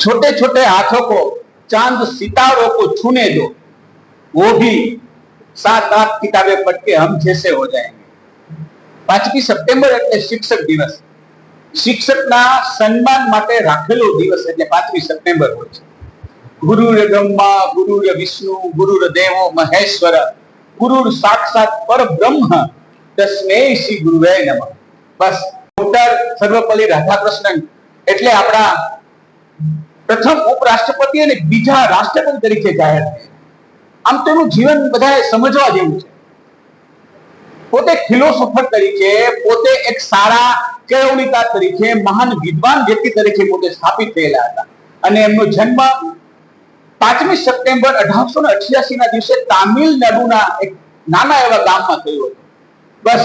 छोटे छोटे हाथों को चांद सितारों को छूने दो वो भी सात आठ किताबें पढ़ के हम जैसे हो जाएंगे પાંચમી સપ્ટેમ્બર એટલે શિક્ષક દિવસ શિક્ષકના સન્માન માટે રાખેલો દિવસ એટલે પાંચમી સપ્ટેમ્બર હોય છે ગુરુર બ્રહ્મા ગુરુર વિષ્ણુ ગુરુર દેવો મહેશ્વર ગુરુર સાક્ષાત પરબ્રહ્મ તસ્મે શ્રી ગુરુવે નમઃ બસ ડોક્ટર સર્વપલ્લી રાધાકૃષ્ણન એટલે આપણા પ્રથમ ઉપરાષ્ટ્રપતિ અને બીજા રાષ્ટ્રપતિ તરીકે જાહેર આમ તો એનું જીવન બધાએ સમજવા જેવું છે. પોતે ફિલોસોફર તરીકે, પોતે એક સારા કેળવણીકાર તરીકે, મહાન વિદ્વાન વ્યક્તિ તરીકે પોતે સ્થાપિત થયેલા હતા. અને એમનો જન્મ પાંચમી સપ્ટેમ્બર અઢારસો ને અઠ્યાસી ના દિવસે તામિલનાડુના એક નાના એવા ગામમાં થયો હતો. બસ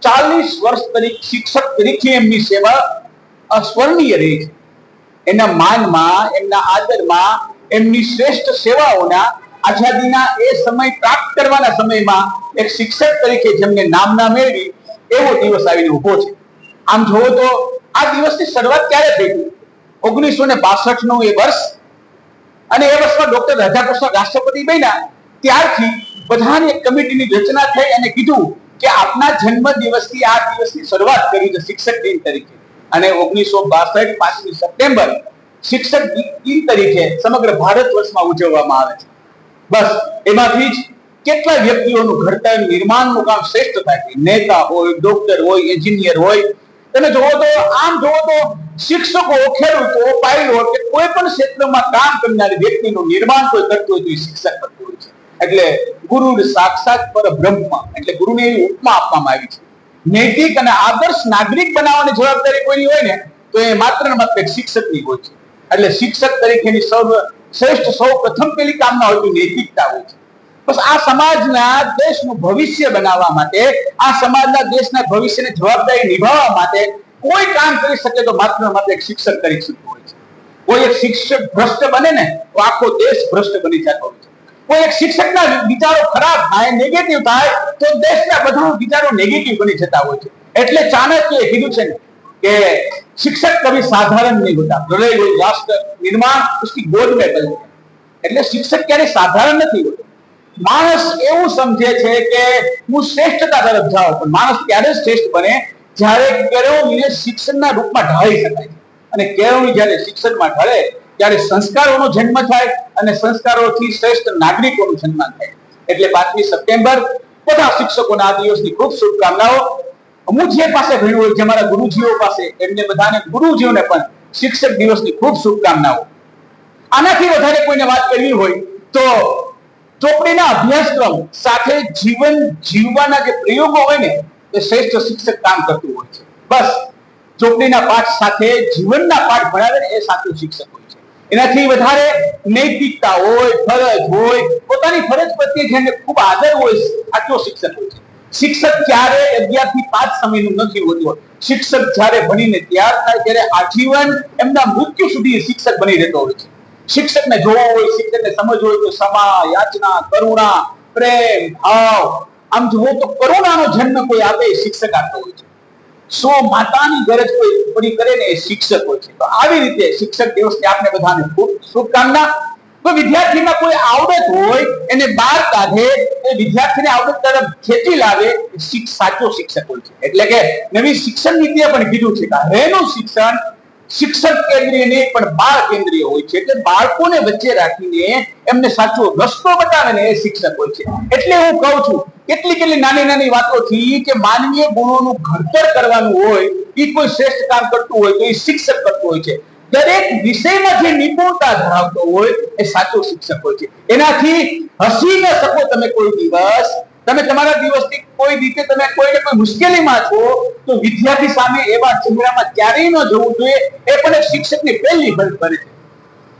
ચાલીસ વર્ષ તરીકે, શિક્ષક તરીકે એમની સેવા અસ્મરણીય રહી છે. એના માનમાં, એમના આદરમાં, એમની શ્રેષ્ઠ સેવાઓના આઝાદીના એ સમય પ્રાપ્ત કરવાના સમયમાં એક શિક્ષક તરીકે જેમને નામના મેળવી, એવો દિવસ આવીને ઊભો છે. આમ જોવો તો આ દિવસની શરૂઆત ક્યારે થઈ હતી? ઓગણીસો ને બાસઠનું એ વર્ષ અને એ વર્ષમાં ડોક્ટર રાધાકૃષ્ણ રાષ્ટ્રપતિ બન્યા. ત્યારથી બધાની એક કમિટીની રચના થઈ અને કીધું કે આપના જન્મ દિવસથી આ દિવસની શરૂઆત કરી છે શિક્ષક દિન તરીકે. અને ઓગણીસો બાસઠ પાંચમી સપ્ટેમ્બર શિક્ષક દિન તરીકે સમગ્ર ભારત વર્ષમાં ઉજવવામાં આવે છે. બસ, એમાંથી જ કેટલા વ્યક્તિઓનું ઘડતર નિર્માણનું કામ શ્રેષ્ઠ થાય નેતા હોય ડોક્ટર હોય એન્જિનિયર હોય. તમે જોવો તો, આમ જોવો તો શિક્ષકો ખેડૂતો પાયલોટ કે કોઈ પણ ક્ષેત્રમાં કામ કરનારી વ્યક્તિનું નિર્માણ કોઈ કરતું હોય તો એ શિક્ષક કરતું હોય છે. એટલે ગુરુ સાક્ષાત પર બ્રહ્મ એટલે ગુરુને એવી ઉપમા આપવામાં આવી છે. નૈતિક અને આદર્શ નાગરિક બનાવવાની જવાબદારી કોઈની હોય ને, તો એ માત્ર ને માત્ર શિક્ષકની હોય છે. એટલે શિક્ષક તરીકેની સૌ શ્રેષ્ઠ સૌ પ્રથમ પેલી કામના હોય નૈતિકતા હોય છે. બસ આ સમાજના દેશનું ભવિષ્ય બનાવવા માટે, આ સમાજના દેશના ભવિષ્યની જવાબદારી નિભાવવા માટે કોઈ કામ કરી શકે તો માત્ર માત્ર એક શિક્ષક કરી શકતું હોય છે. કોઈ એક શિક્ષક ભ્રષ્ટ બને ને, તો આખો દેશ ભ્રષ્ટ બની જતો હોય છે. કોઈ એક શિક્ષકના વિચારો ખરાબ થાય નેગેટિવ થાય, તો દેશના બધા વિચારો નેગેટિવ બની જતા હોય છે. એટલે ચાણક્યએ કીધું છે કે શિક્ષક કવિ સાધારણ નહીં હોતા. હૃદય રાષ્ટ્ર નિર્માણ ઉસકી ગોદ મેં બદલ એટલે શિક્ષક ક્યારે સાધારણ નથી હોતો? માણસ એવું સમજે છે કે હું શ્રેષ્ઠતા તરફ જાઉં, પણ માણસ ક્યારે શ્રેષ્ઠ બને જ્યારે કેળવણીને શિક્ષણના રૂપમાં ઢાળી શકાય અને કેળવણી જ્યારે શિક્ષણમાં ઢળે ત્યારે સંસ્કારોનો જન્મ થાય અને સંસ્કારોથી શ્રેષ્ઠ નાગરિકોનું જન્મ થાય. એટલે પાંચમી સપ્ટેમ્બર, બધા શિક્ષકોના આ દિવસની ખૂબ શુભકામનાઓ. હું જે પાસે ભણ્યું હોય, જે મારા ગુરુજીઓ પાસે, એમને બધાને ગુરુજીઓને પણ શિક્ષક દિવસની ખૂબ શુભકામનાઓ. આનાથી વધારે કોઈને વાત કરવી હોય તો ચોપડીના અભ્યાસક્રમ સાથે જીવન જીવવાના જે પ્રયોગો હોય ને, એ શ્રેષ્ઠ શિક્ષક કામ કરતું હોય છે. બસ, ચોપડીના પાઠ સાથે જીવનના પાઠ ભણાવે ને એ સાચું શિક્ષક હોય છે. એનાથી વધારે નૈતિકતા હોય, ફરજ હોય, પોતાની ફરજ પ્રત્યે જેને ખૂબ આદર હોય, સાચો શિક્ષક હોય છે. શિક્ષક ક્યારે અગિયારથી પાંચ સમયનું નથી હોતું શિક્ષક જ્યારે ભણીને તૈયાર થાય, ત્યારે આજીવન એમના મૃત્યુ સુધી શિક્ષક બની રહેતો હોય છે. શિક્ષકને જોવો હોય, શિક્ષકને સમજવું હોય તો સમા યાચના, કરુણા, પ્રેમ, ભાવ, આમ જુઓ તો કરુણાનો જન્મ કોઈ આપે શિક્ષક આપતો હોય છે. સો માતાની ગરજ કોઈ પૂરી કરે ને એ શિક્ષક હોય છે. તો આવી રીતે શિક્ષક દિવસની આપને બધાને ખૂબ શુભકામના. તો વિદ્યાર્થીમાં કોઈ આવડત હોય, એને બહાર કાઢે, એ વિદ્યાર્થીને આવડત તરફ ખેંચી લાવે સાચો શિક્ષક હોય છે. એટલે કે નવી શિક્ષણ નીતિએ પણ કીધું છે કે હવેનું શિક્ષણ શિક્ષક કેન્દ્રીય નહીં, પણ બાળ કેન્દ્રીય હોય છે. એટલે બાળકોને વચ્ચે રાખીને એમને સાચો રસ્તો બતાવે ને એ શિક્ષક હોય છે. એટલે હું કહું છું કેટલી કેટલી નાની નાની વાતોથી કે માનવીય ગુણોનું ઘડતર કરવાનું હોય એ કોઈ શ્રેષ્ઠ કામ કરતું હોય તો એ શિક્ષક કરતું હોય છે. દરેક વિષયમાં જે નિપુણતા ધરાવતો હોય, એ સાચો શિક્ષક હોય છે. એનાથી હસી ન શકો તમે કોઈ દિવસ. તમે તમારા દિવસથી કોઈ રીતે તમે કોઈને કોઈ મુશ્કેલીમાં છો, તો વિદ્યાર્થી સામે એવા ચહેરામાં ક્યારેય ન જવું જોઈએ. એ પણ એક શિક્ષકની પહેલી ફરજ બને છે.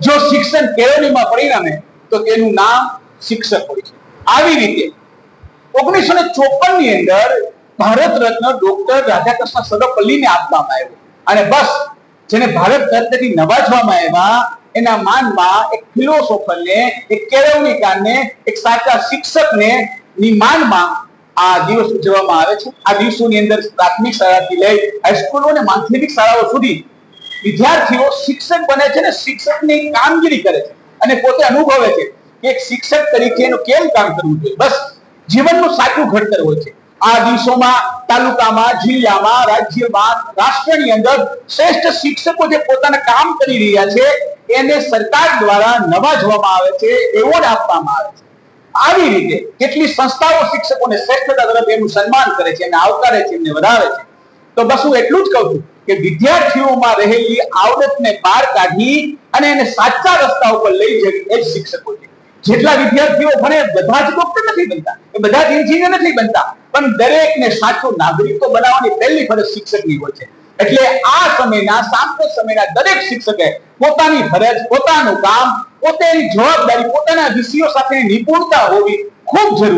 જો શિક્ષણ કેળવણીમાં પરિણામે, તો તેનું નામ શિક્ષક હોય છે. આવી રીતે ઓગણીસો ને ચોપનની અંદર ભારત રત્ન ડોક્ટર રાધાકૃષ્ણ સર્વપલ્લીને આપવામાં આવ્યો. અને બસ, જેને ભારત રત્નથી નવાજવામાં આવ્યા, એના માનમાં એક ફિલોસોફરને એક કેળવણીકારને, એક સાચા શિક્ષકને ની માનમાં આ દિવસ ઉજવવામાં આવે છે. આ દિવસોની અંદર પ્રાથમિક શાળાથી લઈ હાઈસ્કૂલો અને માધ્યમિક શાળાઓ સુધી વિદ્યાર્થીઓ શિક્ષક બને છે ને શિક્ષકની કામગીરી કરે છે. અને પોતે અનુભવે છે કે એક શિક્ષક તરીકે એનું કેમ કામ કરવું જોઈએ? બસ જીવનનું સાચું ઘડતર હોય છે. આ દિવસોમાં તાલુકામાં, જિલ્લામાં, રાજ્યમાં, રાષ્ટ્રની અંદર શ્રેષ્ઠ શિક્ષકો જે પોતાના કામ કરી રહ્યા છે, એને સરકાર દ્વારા નવાજવામાં આવે છે એવોર્ડ આપવામાં આવે છે. આવી રીતે કેટલી સંસ્થાઓ શિક્ષકોને શ્રેષ્ઠતા તરફ એનું સન્માન કરે છે, એને આવકારે છે, એમને વધારે છે. તો બસ હું એટલું જ કહું છું કે વિદ્યાર્થીઓમાં રહેલી આવડતને બહાર કાઢી અને એને સાચા રસ્તા ઉપર લઈ જવી એ જ શિક્ષકો છે. જેટલા વિદ્યાર્થીઓ ભણે બધા જ ડોક્ટર નથી બનતા. એ બધા જ એન્જિનિયર નથી બનતા. પણ દરેકને સાચો નાગરિકો બનાવવાની પહેલી ફરજ શિક્ષકની હોય છે. એટલે આ સમયના સાંપ્રત સમયના દરેક શિક્ષકે પોતાની ફરજ, પોતાનું કામ, પોતાની જવાબદારી, પોતાના વિષયો સાથે નિપુણતા હોવી ખૂબ જરૂરી